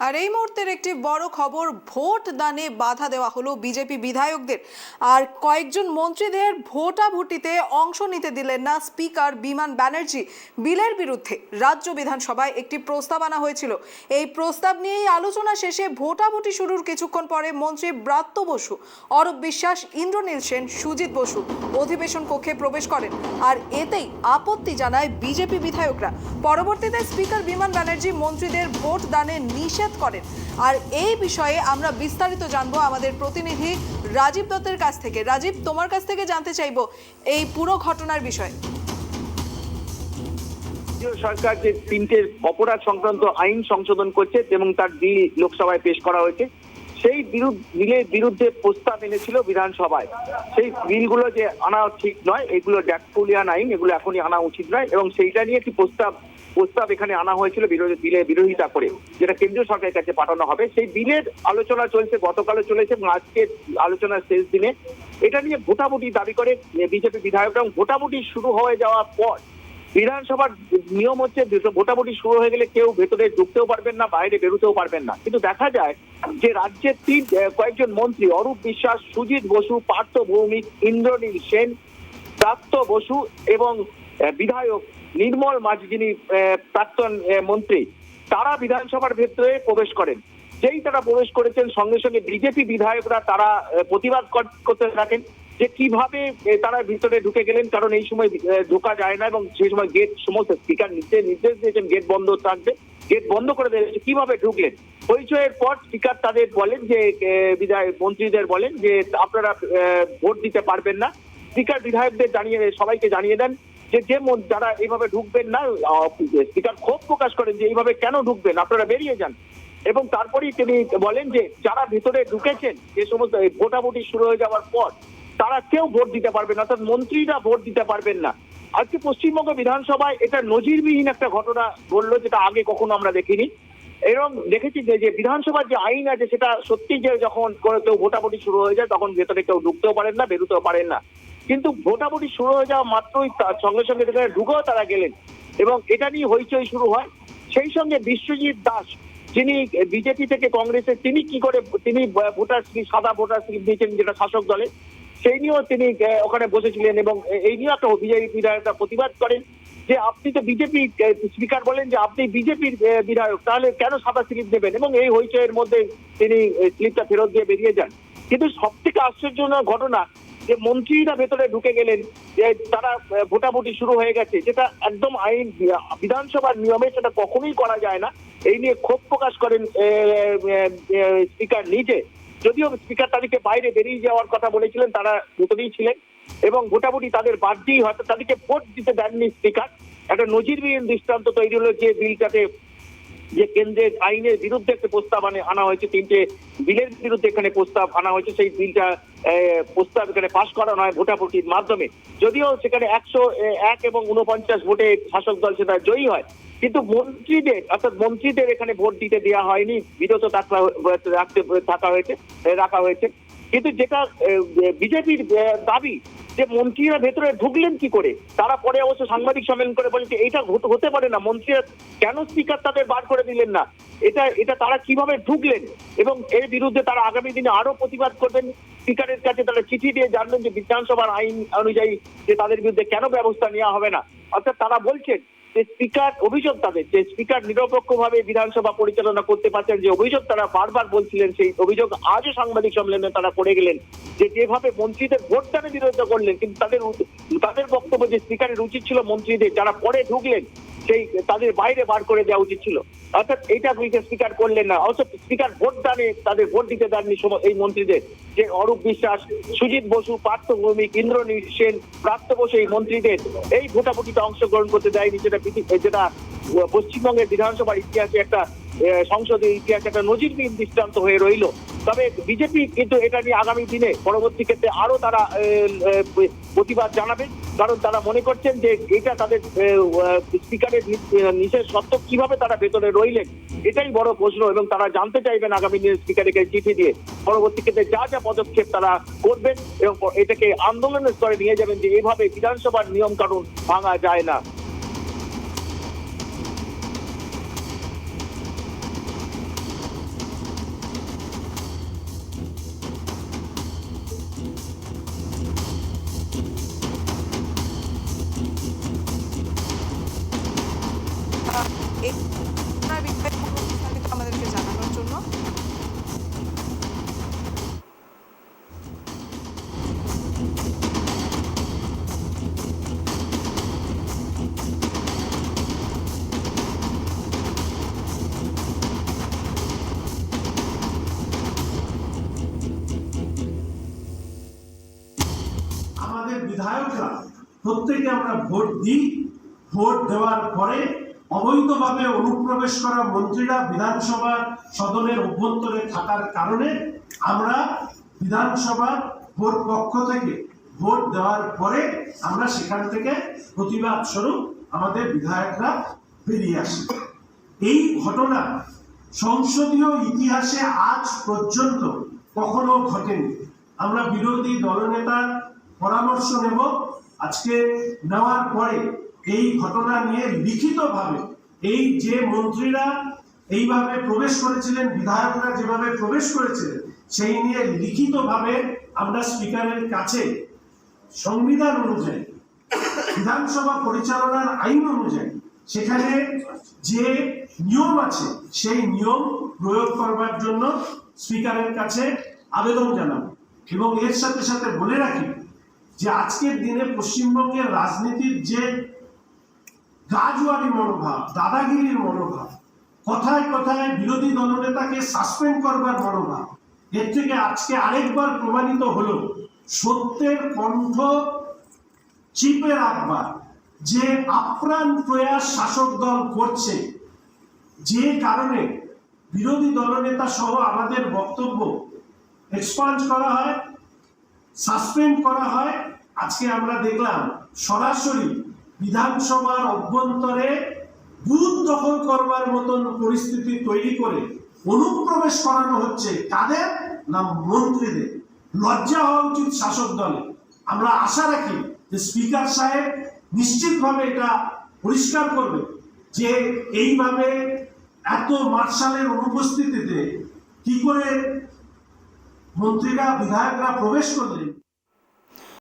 আর এই মুহূর্তের একটি বড় খবর, ভোট দানে বাধা দেওয়া হলো বিজেপি বিধায়কদের। আর কয়েকজন মন্ত্রীদের ভোটাভুটিতে অংশ নিতে দিলেন না স্পিকার বিমান ব্যানার্জি। বিলের বিরুদ্ধে রাজ্য বিধানসভায় একটি প্রস্তাব আনা হয়েছিল। এই প্রস্তাব নিয়েই আলোচনা শেষে ভোটাভুটি শুরুর কিছুক্ষণ পরে মন্ত্রী ব্রাত্য বসু, অরূপ বিশ্বাস, ইন্দ্রনীল সেন, সুজিত বসু অধিবেশন কক্ষে প্রবেশ করেন। আর এতেই আপত্তি জানায় বিজেপি বিধায়করা। পরবর্তীতে স্পিকার বিমান ব্যানার্জি মন্ত্রীদের ভোট দানে নিষেধ করেন। আর এই বিষয়ে আমরা বিস্তারিত জানব আমাদের প্রতিনিধি রাজীব দত্তের কাছ থেকে। রাজীব, তোমার কাছ থেকে জানতে চাইব এই পুরো ঘটনার বিষয়ে। সরকার যে তিনটে অপরাধ সংক্রান্ত আইন সংশোধন করছে এবং তার বিল লোকসভায় পেশ করা হয়েছে সেই বিলের বিরুদ্ধে প্রস্তাব এনেছিল বিধানসভায়। সেই বিলগুলো যে আনা ঠিক নয়, এগুলো ড্যাকফুলিয়ান আইন এগুলো এখনই আনা উচিত নয় এবং সেইটা নিয়ে একটি প্রস্তাব প্রস্তাব এখানে আনা হয়েছিল বিরোধী বিলের বিরোধিতা করে, যেটা কেন্দ্রীয় সরকারের কাছে পাঠানো হবে। সেই বিলের আলোচনা চলছে, গতকালও চলেছে এবং আজকে আলোচনার শেষ দিনে। এটা নিয়ে ভোটাভুটি দাবি করে বিজেপি বিধায়করা এবং ভোটাভুটি শুরু হয়ে যাওয়ার পর বিধানসভার নিয়ম হচ্ছে ভোটাভুটি শুরু হয়ে গেলে কেউ ভেতরে ঢুকতেও পারবেন না, বাইরে বেরোতেও পারবেন না। কিন্তু দেখা যায় যে রাজ্যের তিন কয়েকজন মন্ত্রী, অরূপ বিশ্বাস, সুজিত বসু, পার্থ ভৌমিক, ইন্দ্রনীল সেন প্রাপ্ত বসু এবং বিধায়ক নির্মল মাঝ, যিনি প্রাক্তন মন্ত্রী, তারা বিধানসভার ভেতরে প্রবেশ করেন। যেই তারা প্রবেশ করেছেন, সঙ্গে সঙ্গে বিজেপি বিধায়করা তারা প্রতিবাদ কর- করতে থাকেন। যে কীভাবে তারা ভিতরে ঢুকে গেলেন, কারণ এই সময় ঢোকা যায় না এবং সেই সময় গেট সমস্ত স্পিকার নিচে নির্দেশ দিয়েছেন গেট বন্ধ থাকবে। গেট বন্ধ করে দিয়েছে কীভাবে ঢুকলেন? পরিচয়ের পর স্পিকার তাদের বলেন যে বিধায়ক, মন্ত্রীদের বলেন যে, আপনারা ভোট দিতে পারবেন না। স্পিকার বিধায়কদের জানিয়ে, সবাইকে জানিয়ে দেন যে যে যারা এইভাবে ঢুকবেন না স্পিকার ক্ষোভ প্রকাশ করেন যে, এইভাবে কেন ঢুকবেন? আপনারা বেরিয়ে যান। এবং তারপরেই তিনি বলেন যে, যারা ভিতরে ঢুকেছেন, যে সমস্ত ভোটাভুটি শুরু হয়ে যাওয়ার পর তারা কেউ ভোট দিতে পারবেন অর্থাৎ মন্ত্রীরা ভোট দিতে পারবেন না। আজকে পশ্চিমবঙ্গ বিধানসভায় এটা নজিরবিহীন একটা ঘটনা ঘটলো, যেটা আগে কখনো আমরা দেখিনি। এবং দেখেছি যে বিধানসভার যে আইন আছে, সেটা সত্যি যে যখন কেউ ভোটাভুটি শুরু হয়ে যায়, তখন ভেতরে কেউ ঢুকতেও পারেন না, বেরোতেও পারেন না। কিন্তু ভোটাভুটি শুরু হয়ে যাওয়া মাত্রই তার সঙ্গে সঙ্গে সেখানে ঢুকেও তারা গেলেন। এবং এটা নিয়ে হইচই শুরু হয়। সেই সঙ্গে বিশ্বজিৎ দাস, যিনি বিজেপি থেকে কংগ্রেসের, তিনি কি করে, তিনি ভোটার স্লিপ, সাদা ভোটার স্লিপ দিয়েছেন, যেটা শাসক দলে সেই নিয়েও তিনি ওখানে বসেছিলেন এবং এই নিয়ে একটা বিজেপি বিধায়করা প্রতিবাদ করেন যে আপনি তো বিজেপি স্পিকার বলেন যে আপনি বিজেপির বিধায়ক, তাহলে কেন সাদা স্লিপ দেবেন? এবং এই হইচয়ের মধ্যে তিনি স্লিপটা ফেরত দিয়ে বেরিয়ে যান। কিন্তু সব থেকে আশ্চর্যজনক ঘটনা যে মন্ত্রীরা ভেতরে ঢুকে গেলেন যে তারা ভোটাভুটি শুরু হয়ে গেছে, যেটা একদম আইন বিধানসভার নিয়মে সেটা কখনোই করা যায় না। এই নিয়ে ক্ষোভ প্রকাশ করেন স্পিকার নিজে। যদিও স্পিকার তাদেরকে বাইরে বেরিয়ে যাওয়ার কথা বলেছিলেন, তারা ভেতরেই ছিলেন এবং ভোটাভুটি তাদের বাদ দিয়েই হয়তো তাদেরকে ভোট দিতে দেননি স্পিকার একটা নজিরবিহীন দৃষ্টান্ত তৈরি হলো যে বিলটাতে যে কেন্দ্রের আইনের বিরুদ্ধে একটা প্রস্তাব আনা হয়েছে, তিনটে বিলের বিরুদ্ধে এখানে প্রস্তাব আনা হয়েছে, সেই বিলটা প্রস্তাব এখানে পাশ করানো হয় ভোটাভুটির মাধ্যমে। যদিও সেখানে একশো এক এবং উনপঞ্চাশ ভোটে শাসক দল সেটা জয়ী হয় কিন্তু মন্ত্রীদের, অর্থাৎ মন্ত্রীদের এখানে ভোট দিতে দেওয়া হয়নি। বিরত রাখতে থাকা হয়েছে, রাখা হয়েছে। কিন্তু যেটা বিজেপির দাবি যে মন্ত্রীরা ভেতরে ঢুকলেন কি করে? তারা পরে অবশ্য সাংবাদিক সম্মেলন করে বলেন যে এটা হতে পারে না। মন্ত্রীরা কেন স্পিকার তাদের বার করে দিলেন না? এটা এটা তারা কীভাবে ঢুকলেন? এবং এর বিরুদ্ধে তারা আগামী দিনে আরও প্রতিবাদ করবেন? স্পিকারের কাছে তারা চিঠি দিয়ে জানলেন যে বিধানসভার আইন অনুযায়ী যে তাদের বিরুদ্ধে কেন ব্যবস্থা নেওয়া হবে না? অর্থাৎ তারা বলছেন যে স্পিকার, অভিযোগ তাদের, যে স্পিকার নিরপেক্ষভাবে বিধানসভা পরিচালনা করতে পারছেন, যে অভিযোগ তারা বারবার বলছিলেন, সেই অভিযোগ আজও সাংবাদিক সম্মেলনে তারা করে গেলেন, যে যেভাবে মন্ত্রীদের ভোটদানে বিরোধিতা করলেন, কিন্তু তাদের তাদের বক্তব্য যে স্পিকারের উচিত ছিল মন্ত্রীদের, যারা পরে ঢুকলেন সেই তাদের বাইরে বার করে দেওয়া উচিত ছিল। অর্থাৎ এইটা স্পিকার করলেন না, অর্থাৎ স্পিকার ভোট দানে তাদের ভোট দিতে দেননি এই মন্ত্রীদের। যে অরূপ বিশ্বাস, সুজিত বসু, পার্থ ভৌমিক, ইন্দ্রনীল সেন, প্রাপ্ত বসু এই মন্ত্রীদের এই ভোটাভুটিতে অংশগ্রহণ করতে দেয়নি, যেটা যেটা পশ্চিমবঙ্গের বিধানসভার ইতিহাসে একটা সংসদের ইতিহাসে একটা নজিরবিহীন দৃষ্টান্ত হয়ে রইল। তবে বিজেপি কিন্তু এটা নিয়ে আগামী দিনে পরবর্তী ক্ষেত্রে আরও তারা প্রতিবাদ জানাবেন কারণ তারা মনে করছেন যে এটা তাদের স্পিকারের নিষেধ সত্ত্বেও কীভাবে তারা ভেতরে রইলেন, এটাই বড় প্রশ্ন এবং তারা জানতে চাইবেন আগামী দিনে স্পিকারকে চিঠি দিয়ে। পরবর্তী ক্ষেত্রে যা যা পদক্ষেপ তারা করবেন এবং এটাকে আন্দোলনের স্তরে নিয়ে যাবেন যে এভাবে বিধানসভার নিয়ম কানুন ভাঙা যায় না। প্রত্যেকে আমরা ভোট দিই। ভোট দেওয়ার পরে অবৈধভাবে অনুপ্রবেশ করা মন্ত্রীরা বিধানসভার সদনের অভ্যন্তরে থাকার কারণে আমরা বিধানসভা ভোট পক্ষ থেকে ভোট দেওয়ার পরে আমরা সেখান থেকে প্রতিবাদ স্বরূপ আমাদের বিধায়করা বেরিয়ে আসি। এই ঘটনা সংসদীয় ইতিহাসে আজ পর্যন্ত কখনো ঘটেনি। আমরা বিরোধী দলনেতার পরামর্শ নেব। আজকে নেওয়ার পরে এই ঘটনা নিয়ে লিখিতভাবে এই যে মন্ত্রীরা এইভাবে প্রবেশ করেছিলেন, বিধায়করা যেভাবে প্রবেশ করেছিলেন, সেই নিয়ে লিখিতভাবে আমরা স্পিকারের কাছে সংবিধান অনুযায়ী, বিধানসভা পরিচালনার আইন অনুযায়ী সেখানে যে নিয়ম আছে, সেই নিয়ম প্রয়োগ করবার জন্য স্পিকারের কাছে আবেদন জানাব। এবং এর সাথে সাথে বলে রাখি যে আজকের দিনে পশ্চিমবঙ্গের রাজনীতির যে গাজুয়ারি মনোভাব, দাদাগিরির মনোভাব, কথায় কথায় বিরোধী দলনেতাকে সাসপেন্ড করবার মনোভাব, এর থেকে আজকে আরেকবার প্রমাণিত হলো সত্যের কণ্ঠ চিপে রাখবার যে আপ্রাণ প্রয়াস শাসক দল করছে, যে কারণে বিরোধী দলনেতা সহ আমাদের বক্তব্য এক্সপান্স করা হয়। সাসপেন্ড করা হয়। আজকে আমরা দেখলাম সরাসরি বিধানসভার অভ্যন্তরে বুথ দখল করবার মতন পরিস্থিতি তৈরি করে অনুপ্রবেশ করানো হচ্ছে কাদের না মন্ত্রীদের? লজ্জা হওয়া উচিত শাসক দলে। আমরা আশা রাখি যে স্পিকার সাহেব নিশ্চিতভাবে এটা পরিষ্কার করবে যে এইভাবে এত মার্শালের অনুপস্থিতিতে কি করে মন্ত্রীরা বিধায়করা প্রবেশ করলেন।